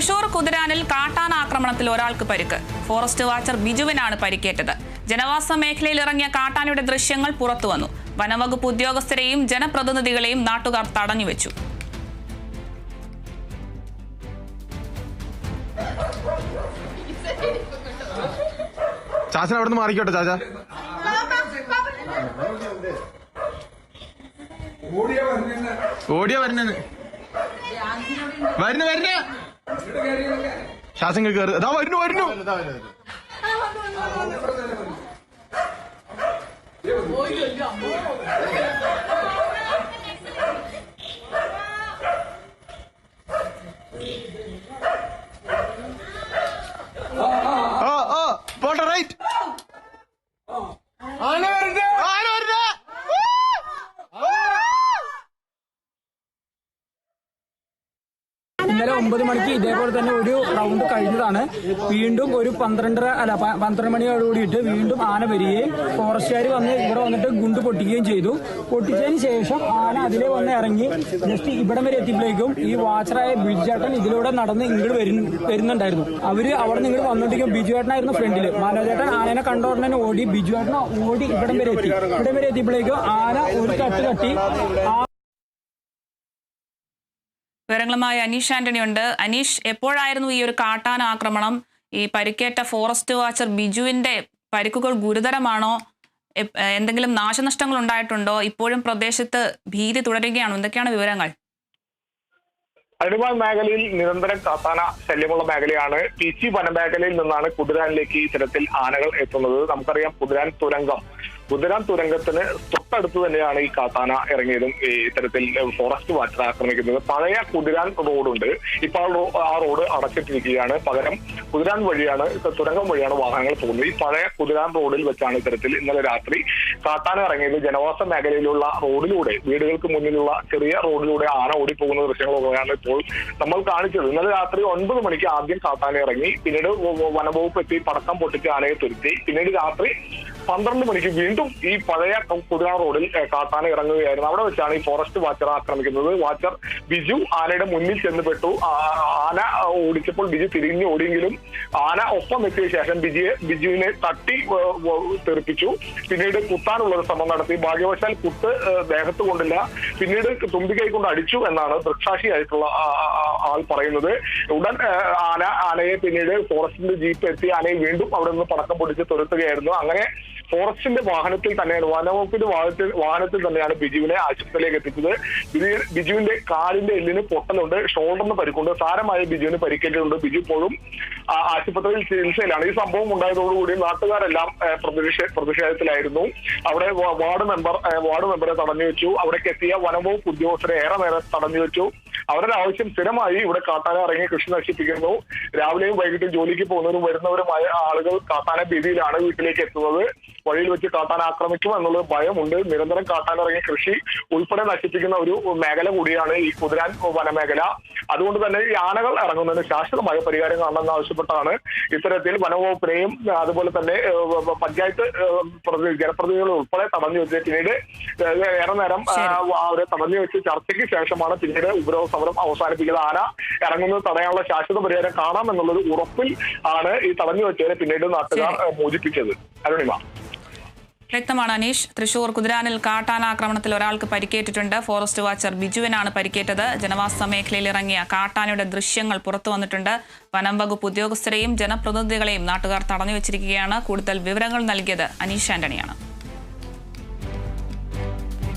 തൃശൂർ കുതിരാനിൽ കാട്ടാന ആക്രമണത്തിൽ ഒരാൾക്ക് പരിക്ക്. ഫോറസ്റ്റ് വാച്ചർ ബിജുവിനാണ് പരിക്കേറ്റത്. ജനവാസ മേഖലയിൽ ഇറങ്ങിയ കാട്ടാനയുടെ ദൃശ്യങ്ങൾ പുറത്തുവന്നു വനവകുപ്പ് ഉദ്യോഗസ്ഥരെയും ജനപ്രതിനിധികളെയും നാട്ടുകാർ തടഞ്ഞുവെച്ചു ചാച്ചൻ അവിടെ നിന്ന് മാറിക്കോട്ടെ ചാച്ച. ഓടിയ വരുന്നെന്ന്. വരുന്നു വരുന്നു. ശാസൻ കയറി അതാ വരുന്നു വരുന്നു. ആ ആ പോട്ടെ റൈറ്റ് ആന വരുന്നു ആന വരുന്നു ഇന്നലെ ഒമ്പത് മണിക്ക് ഇതേപോലെ തന്നെ ഒരു റൗണ്ട് കഴിഞ്ഞതാണ്. വീണ്ടും ഒരു പന്ത്രണ്ടര അല്ല പന്ത്രണ്ട് മണിയോട് കൂടിയിട്ട് വീണ്ടും ആന വരികയും ഫോറസ്റ്റുകാർ വന്ന് ഇവിടെ വന്നിട്ട് ഗുണ്ട് പൊട്ടിക്കുകയും ചെയ്തു. പൊട്ടിച്ചതിന് ശേഷം ആന അതിലെ വന്ന് ഇറങ്ങി ജസ്റ്റ് ഇവിടം വരെ എത്തിയപ്പോഴേക്കും ഈ വാച്ചറായ ബിജുചേട്ടൻ ഇതിലൂടെ നടന്ന് ഇങ്ങോട്ട് വരുന്നുണ്ടായിരുന്നു. അവർ അവിടെ നിന്ന് ഇങ്ങോട്ട് വന്നോണ്ടിരിക്കും ബിജുചേട്ടനായിരുന്നു ഫ്രണ്ടിൽ മനോജേട്ടൻ ആനനെ കണ്ടോടനെ ഓടി ബിജുചേട്ടനെ ഓടി ഇവിടം വരെ എത്തി. ഇവിടം വരെ എത്തിയപ്പോഴേക്കും ആന ഒരു തട്ട് തട്ടി. വിവരങ്ങളുമായി അനീഷ് ആന്റണി ഉണ്ട്. അനീഷ് എപ്പോഴായിരുന്നു ഈ ഒരു കാട്ടാന ആക്രമണം? ഈ പരിക്കേറ്റ ഫോറസ്റ്റ് വാച്ചർ ബിജുവിന്റെ പരിക്കുകൾ ഗുരുതരമാണോ? എന്തെങ്കിലും നാശനഷ്ടങ്ങൾ ഉണ്ടായിട്ടുണ്ടോ? ഇപ്പോഴും പ്രദേശത്ത് ഭീതി തുടരുകയാണോ? എന്തൊക്കെയാണ് വിവരങ്ങൾ? അരുമാൽ മേഖലയിൽ നിരന്തരം കാത്താന ശല്യമുള്ള മേഖലയാണ്. പീച്ചി വനമേഖലയിൽ നിന്നാണ് കുതിരാനിലേക്ക് ഇത്തരത്തിൽ ആനകൾ എത്തുന്നത്. നമുക്കറിയാം കുതിരാൻ തുരങ്കം കുതിരാൻ തുരങ്കത്തിന് തൊട്ടടുത്ത് തന്നെയാണ് ഈ കാട്ടാന ഇറങ്ങിയതും ഈ ഇത്തരത്തിൽ ഫോറസ്റ്റ് വാച്ചർ ആക്രമിക്കുന്നത്. പഴയ കുതിരാൻ റോഡുണ്ട്. ഇപ്പോൾ ആ റോഡ് അടച്ചിട്ടിരിക്കുകയാണ്. പകരം കുതിരാൻ വഴിയാണ് തുരങ്കം വഴിയാണ് വാഹനങ്ങൾ പോകുന്നത്. ഈ പഴയ കുതിരാൻ റോഡിൽ വെച്ചാണ് ഇത്തരത്തിൽ ഇന്നലെ രാത്രി കാട്ടാന ഇറങ്ങിയത്. ജനവാസ മേഖലയിലുള്ള റോഡിലൂടെ വീടുകൾക്ക് മുന്നിലുള്ള ചെറിയ റോഡിലൂടെ ആന ഓടിപ്പോകുന്ന ദൃശ്യങ്ങളൊക്കെയാണ് ഇപ്പോൾ നമ്മൾ കാണിച്ചത്. ഇന്നലെ രാത്രി ഒൻപത് മണിക്ക് ആദ്യം കാട്ടാന ഇറങ്ങി. പിന്നീട് വനംവകുപ്പ് എത്തി പടക്കം പൊട്ടിച്ച് ആനയെ തുരുത്തി. പിന്നീട് രാത്രി പന്ത്രണ്ട് മണിക്ക് വീണ്ടും ഈ പഴയ കുതിരാ റോഡിൽ കാട്ടാന ഇറങ്ങുകയായിരുന്നു. അവിടെ വെച്ചാണ് ഈ ഫോറസ്റ്റ് വാച്ചർ ആക്രമിക്കുന്നത്. വാച്ചർ ബിജു ആനയുടെ മുന്നിൽ ചെന്ന് പെട്ടു ആന ഓടിച്ചപ്പോൾ ബിജു തിരിഞ്ഞു ഓടിയെങ്കിലും ആന ഒപ്പം എത്തിയ ശേഷം ബിജിയെ ബിജുവിനെ തട്ടി തെറിപ്പിച്ചു. പിന്നീട് കുത്താനുള്ള ഒരു ശ്രമം നടത്തി. ഭാഗ്യവശാൽ കുത്ത് ദേഹത്ത് കൊണ്ടില്ല. പിന്നീട് തുമ്പിക്കൈ കൊണ്ട് അടിച്ചു എന്നാണ് ദൃക്സാക്ഷിയായിട്ടുള്ള ആൾ പറയുന്നത്. ഉടൻ ആന ആനയെ പിന്നീട് ഫോറസ്റ്റിന്റെ ജീപ്പ് എത്തി. ആനയെ വീണ്ടും അവിടെ നിന്ന് പടക്കം പൊടിച്ച് തുരത്തുകയായിരുന്നു. അങ്ങനെ ഫോറസ്റ്റിന്റെ വാഹനത്തിൽ തന്നെയാണ് വനവകുപ്പിന്റെ വാഹനത്തിൽ വാഹനത്തിൽ തന്നെയാണ് ബിജുവിനെ ആശുപത്രിയിലേക്ക് എത്തിച്ചത്. ബിജു- ബിജുവിന്റെ കാലിന്റെ എല്ലിന് പൊട്ടലുണ്ട് ഷോൾഡറിന് പരിക്കുണ്ട് സാരമായ ബിജുവിന് പരിക്കേറ്റിട്ടുണ്ട്. ബിജു ഇപ്പോഴും ആശുപത്രിയിൽ ചികിത്സയിലാണ്. ഈ സംഭവം ഉണ്ടായതോടുകൂടി നാട്ടുകാരെല്ലാം പ്രതിഷേ പ്രതിഷേധത്തിലായിരുന്നു. അവിടെ വാർഡ് മെമ്പർ വാർഡ് മെമ്പറെ തടഞ്ഞു വെച്ചു. അവിടേക്ക് എത്തിയ വനംവകുപ്പ് ഉദ്യോഗസ്ഥരെ ഏറെ നേരം തടഞ്ഞു വെച്ചു. അവരുടെ ആവശ്യം സ്ഥിരമായി ഇവിടെ കാട്ടാന ഇറങ്ങി കൃഷി നശിപ്പിക്കുന്നു. രാവിലെയും വൈകിട്ടും ജോലിക്ക് പോകുന്നവരും വരുന്നവരുമായ ആളുകൾ കാട്ടാന ഭീതിയിലാണ് വീട്ടിലേക്ക് എത്തുന്നത്. വഴിയിൽ വെച്ച് കാട്ടാന ആക്രമിക്കും എന്നുള്ള ഭയമുണ്ട്. നിരന്തരം കാട്ടാനിറങ്ങിയ കൃഷി ഉൾപ്പെടെ നശിപ്പിക്കുന്ന ഒരു മേഖല കൂടിയാണ് ഈ കുതിരാൻ വനമേഖല. അതുകൊണ്ട് തന്നെ യാനകൾ ഇറങ്ങുന്നതിന് ശാശ്വതമായ പരിഹാരം കാണണമെന്ന് ആവശ്യപ്പെട്ടാണ് ഇത്തരത്തിൽ വനവകുപ്പിനെയും അതുപോലെ തന്നെ പഞ്ചായത്ത് ജനപ്രതിനിധികൾ ഉൾപ്പെടെ തടഞ്ഞു വെച്ച് പിന്നീട് ഏറെ നേരം അവരെ തടഞ്ഞു വെച്ച് ചർച്ചയ്ക്ക് ശേഷമാണ് പിന്നീട് ഉപരോധ സമരം അവസാനിപ്പിക്കുന്നത്. ആന ഇറങ്ങുന്നത് തടയാനുള്ള ശാശ്വത പരിഹാരം കാണാം എന്നുള്ളൊരു ഉറപ്പിൽ ആണ് ഈ തടഞ്ഞു വെച്ചവരെ പിന്നീട് നാട്ടുകാർ മോചിപ്പിച്ചത്. അരുണിമ. വ്യക്തമാണ് അനീഷ്. തൃശൂർ കുതിരാനിൽ കാട്ടാന ആക്രമണത്തിൽ ഒരാൾക്ക് പരിക്കേറ്റിട്ടുണ്ട്. ഫോറസ്റ്റ് വാച്ചർ ബിജുവിനാണ് പരിക്കേറ്റത്. ജനവാസ മേഖലയിൽ ഇറങ്ങിയ കാട്ടാനയുടെ ദൃശ്യങ്ങൾ പുറത്തു വന്നിട്ടുണ്ട്. വനം വകുപ്പ് ഉദ്യോഗസ്ഥരെയും ജനപ്രതിനിധികളെയും നാട്ടുകാർ തടഞ്ഞു വെച്ചിരിക്കുകയാണ്. കൂടുതൽ വിവരങ്ങൾ നൽകിയത് അനീഷ് ആന്റണിയാണ്.